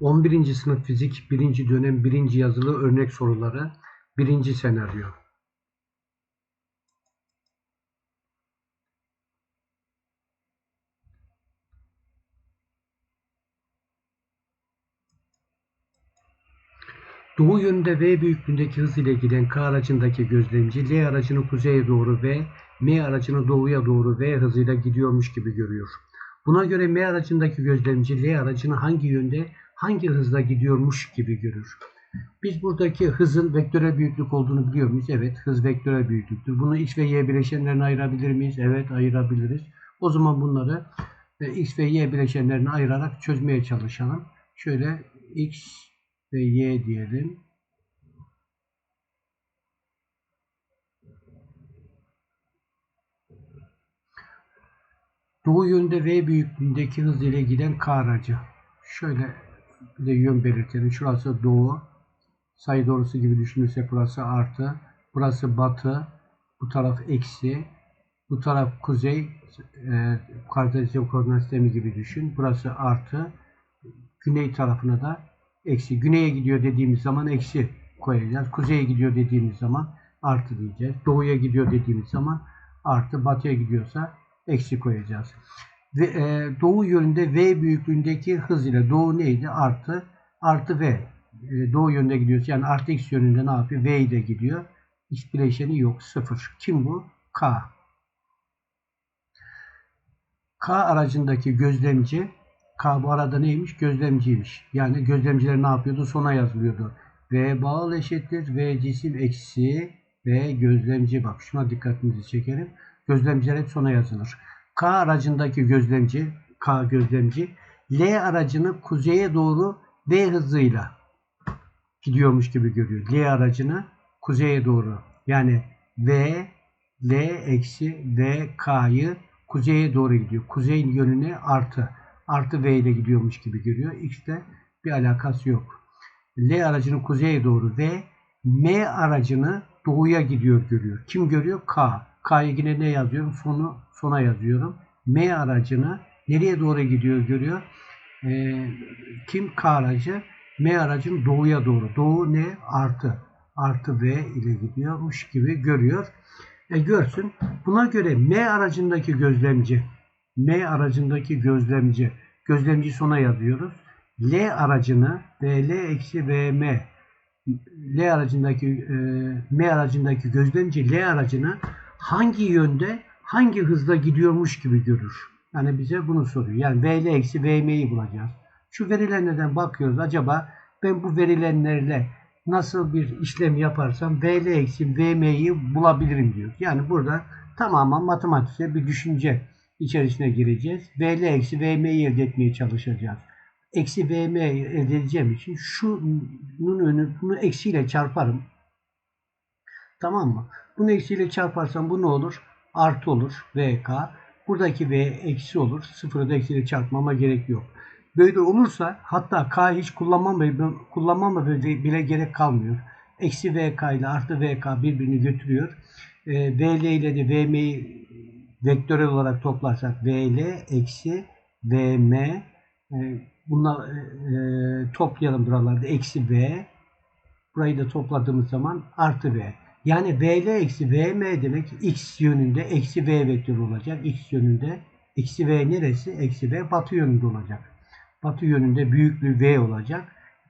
11. sınıf fizik 1. dönem 1. yazılı örnek soruları 1. senaryo. Doğu yönünde V büyüklüğündeki hız ile giden K aracındaki gözlemci L aracını kuzeye doğru ve M aracını doğuya doğru V hızıyla gidiyormuş gibi görüyor. Buna göre M aracındaki gözlemci L aracını hangi yönde hangi hızla gidiyormuş gibi görür. Biz buradaki hızın vektörel büyüklük olduğunu biliyor muyuz? Evet, hız vektörel büyüklüktür. Bunu x ve y bileşenlerine ayırabilir miyiz? Evet, ayırabiliriz. O zaman bunları e, x ve y bileşenlerine ayırarak çözmeye çalışalım. Şöyle x ve y diyelim. Doğu yönde V büyüklüğündeki hız ile giden K aracı. Şöyle bir de yön belirtelim. Şurası doğu. Sayı doğrusu gibi düşünürsek burası artı. Burası batı. Bu taraf eksi. Bu taraf kuzey. E, koordinat sistemi gibi düşün. Burası artı. Güney tarafına da eksi. Güneye gidiyor dediğimiz zaman eksi koyacağız. Kuzeye gidiyor dediğimiz zaman artı diyeceğiz. Doğuya gidiyor dediğimiz zaman artı. Batıya gidiyorsa eksi koyacağız. Ve, e, doğu yönünde V büyüklüğündeki hız ile doğu neydi? Artı. Artı V. E, doğu yönünde gidiyoruz. Yani artı x yönünde ne yapıyor? V ile gidiyor. X bileşeni yok. Sıfır. Kim bu? K. K aracındaki gözlemci K bu arada neymiş? Gözlemciymiş. Yani gözlemciler ne yapıyordu? Sona yazılıyordu. V bağıl eşittir. V cisim eksi V gözlemci. Bak şuna dikkatinizi çekerim. Gözlemciler hep sona yazılır. K aracındaki gözlemci, K gözlemci L aracını kuzeye doğru V hızıyla gidiyormuş gibi görüyor. L aracını kuzeye doğru. Yani V L eksi V K'yı kuzeye doğru gidiyor. Kuzey yönüne artı. Artı V ile gidiyormuş gibi görüyor. X'te bir alakası yok. L aracını kuzeye doğru ve M aracını doğuya gidiyor görüyor. Kim görüyor? K. K'yı yine ne yazıyorum? Sonu sona yazıyorum. M aracını nereye doğru gidiyor görüyor. Ee, kim K aracı? M aracın doğuya doğru. Doğu ne? Artı. Artı V ile gidiyormuş gibi görüyor. E görsün. Buna göre M aracındaki gözlemci M aracındaki gözlemci gözlemci sona yazıyoruz. L aracını VL eksi VM L aracındaki e, M aracındaki gözlemci L aracını hangi yönde hangi hızla gidiyormuş gibi görür. Yani bize bunu soruyor. Yani VL eksi VM'yi bulacağız. Şu verilenlerden bakıyoruz. Acaba ben bu verilenlerle nasıl bir işlem yaparsam VL eksi VM'yi bulabilirim diyor. Yani burada tamamen matematiksel bir düşünce içerisine gireceğiz. VL eksi VM'yi elde etmeye çalışacağız. Eksi VM elde edeceğim için şunun önü bunu eksiyle çarparım. Tamam mı? Bunu eksiyle çarparsam bu ne olur? Artı olur. VK. Buradaki V eksi olur. Sıfırı da eksiyle çarpmama gerek yok. Böyle olursa hatta K hiç kullanmama bile gerek kalmıyor. Eksi VK ile artı VK birbirini götürüyor. E, VL ile de VM'yi vektörel olarak toplarsak VL eksi VM e, bunlar e, toplayalım buralarda eksi V burayı da topladığımız zaman artı V. Yani VL eksi VM demek X yönünde eksi V vektörü olacak. X yönünde eksi V neresi? Eksi V batı yönünde olacak. Batı yönünde büyüklüğü V olacak.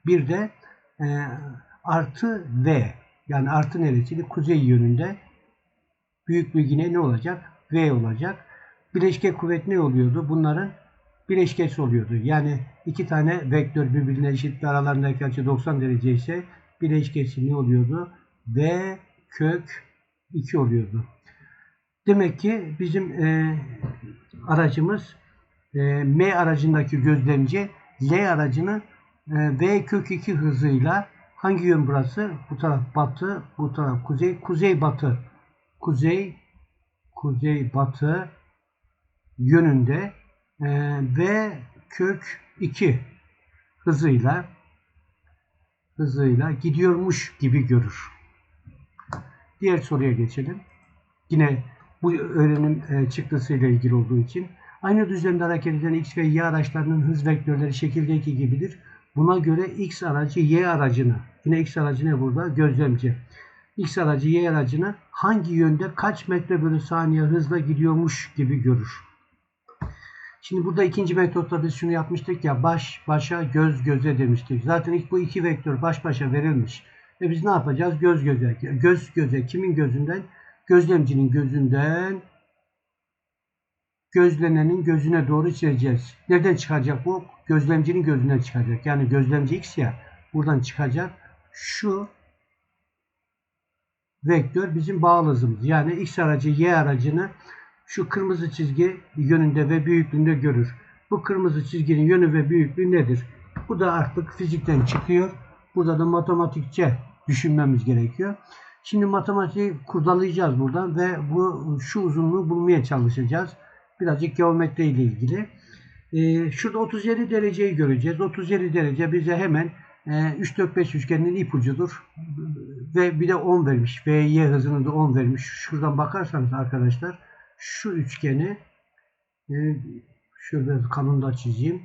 Bir de e, artı V yani artı neresiydi? Kuzey yönünde büyüklüğü yine ne olacak? V olacak. Bileşke kuvvet ne oluyordu? Bunların bileşkesi oluyordu. Yani iki tane vektör birbirine eşit ve aralarındaki açı 90 derece ise bileşkesi ne oluyordu? V kök 2 oluyordu. Demek ki bizim e, aracımız e, M aracındaki gözlemci L aracını e, V kök 2 hızıyla hangi yön burası? Bu taraf batı, bu taraf kuzey, kuzey batı. Kuzey kuzey batı yönünde e, ve kök 2 hızıyla hızıyla gidiyormuş gibi görür. Diğer soruya geçelim. Yine bu öğrenim e, çıktısıyla ilgili olduğu için aynı düzlemde hareket eden X ve Y araçlarının hız vektörleri şekildeki gibidir. Buna göre X aracı Y aracını, yine X aracı ne burada? Gözlemci. X aracı Y aracını hangi yönde kaç metre bölü saniye hızla gidiyormuş gibi görür. Şimdi burada ikinci metotta biz şunu yapmıştık ya baş başa göz göze demiştik. Zaten ilk bu iki vektör baş başa verilmiş. Ve biz ne yapacağız? Göz göze. Göz göze kimin gözünden? Gözlemcinin gözünden gözlenenin gözüne doğru çizeceğiz. Nereden çıkacak bu? Gözlemcinin gözünden çıkacak. Yani gözlemci X ya buradan çıkacak. Şu vektör bizim bağlı hızımız. Yani X aracı Y aracını şu kırmızı çizgi yönünde ve büyüklüğünde görür. Bu kırmızı çizginin yönü ve büyüklüğü nedir? Bu da artık fizikten çıkıyor. Burada da matematikçe düşünmemiz gerekiyor. Şimdi matematiği kurdalayacağız buradan ve bu şu uzunluğu bulmaya çalışacağız. Birazcık geometri ile ilgili. Ee, şurada 37 dereceyi göreceğiz. 37 derece bize hemen e, 3 4 5 üçgeninin ipucudur. Ve bir de 10 vermiş. Ve y hızını da 10 vermiş. Şuradan bakarsanız arkadaşlar şu üçgeni e, şöyle biraz kalın da çizeyim.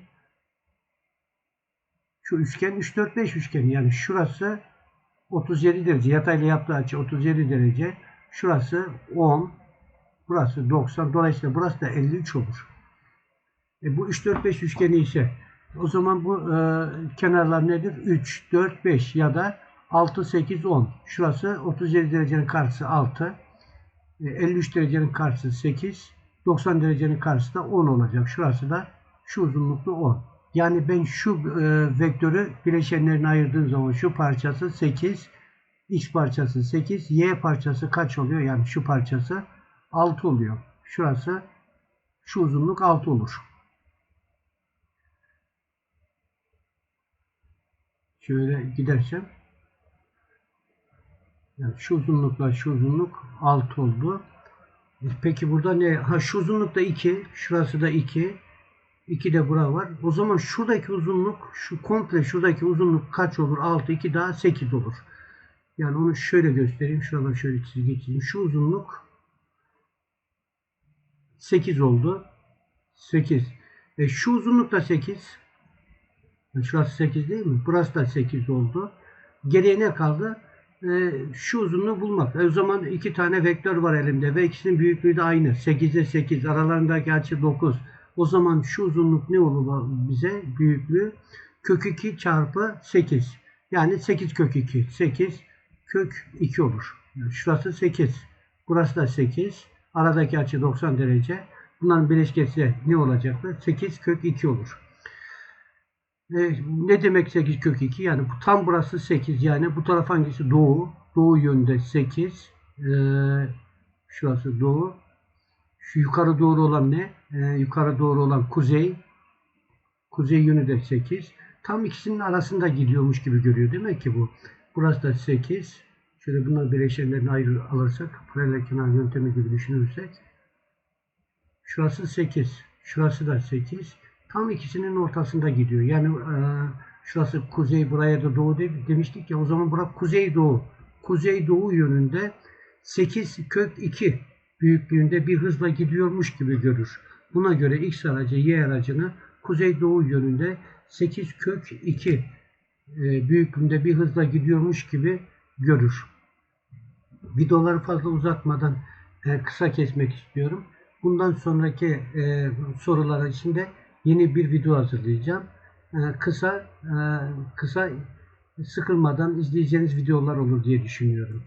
Şu üçgen 3 4 5 üçgeni yani şurası 37 derece yatayla yaptığı açı 37 derece. Şurası 10. Burası 90. Dolayısıyla burası da 53 olur. E bu 3 4 5 üçgeni ise o zaman bu e, kenarlar nedir? 3 4 5 ya da 6 8 10. Şurası 37 derecenin karşısı 6. 53 derecenin karşısı 8. 90 derecenin karşısı da 10 olacak. Şurası da şu uzunlukta 10. Yani ben şu e, vektörü bileşenlerine ayırdığım zaman şu parçası 8, x parçası 8, y parçası kaç oluyor? Yani şu parçası 6 oluyor. Şurası şu uzunluk 6 olur. Şöyle gidersem yani şu uzunlukla şu uzunluk 6 oldu. Peki burada ne? Ha şu uzunlukta 2, şurası da 2. 2 de bura var. O zaman şuradaki uzunluk, şu komple şuradaki uzunluk kaç olur? 6, 2 daha 8 olur. Yani onu şöyle göstereyim. Şuradan şöyle çizgi çizeyim. Şu uzunluk 8 oldu. 8. E şu uzunluk da 8. Şurası 8 değil mi? Burası da 8 oldu. Geriye ne kaldı? E, şu uzunluğu bulmak. E, o zaman iki tane vektör var elimde ve ikisinin büyüklüğü de aynı. 8'e 8. Aralarındaki açı 9. O zaman şu uzunluk ne olur bize? Büyüklüğü kök 2 çarpı 8. Yani 8 kök 2. 8 kök 2 olur. Yani şurası 8. Burası da 8. Aradaki açı 90 derece. Bunların bileşkesi ne olacaktır? 8 kök 2 olur. E, ne demek 8 kök 2? Yani bu tam burası 8. Yani bu taraf hangisi? Doğu. Doğu yönde 8. E, şurası doğu. Şu yukarı doğru olan ne? Ee, yukarı doğru olan kuzey. Kuzey yönü de 8. Tam ikisinin arasında gidiyormuş gibi görüyor. Demek ki bu. Burası da 8. Şöyle bunlar bileşenlerini ayrı alırsak, paralel kenar yöntemi gibi düşünürsek. Şurası 8. Şurası da 8. Tam ikisinin ortasında gidiyor. Yani e, şurası kuzey, buraya da doğu de, demiştik ya. O zaman burası kuzey doğu. Kuzey doğu yönünde 8 kök 2 büyüklüğünde bir hızla gidiyormuş gibi görür. Buna göre X aracı Y aracını kuzey-doğu yönünde 8 kök 2 e, büyüklüğünde bir hızla gidiyormuş gibi görür. Videoları fazla uzatmadan e, kısa kesmek istiyorum. Bundan sonraki e, sorular için de yeni bir video hazırlayacağım. Kısa kısa sıkılmadan izleyeceğiniz videolar olur diye düşünüyorum.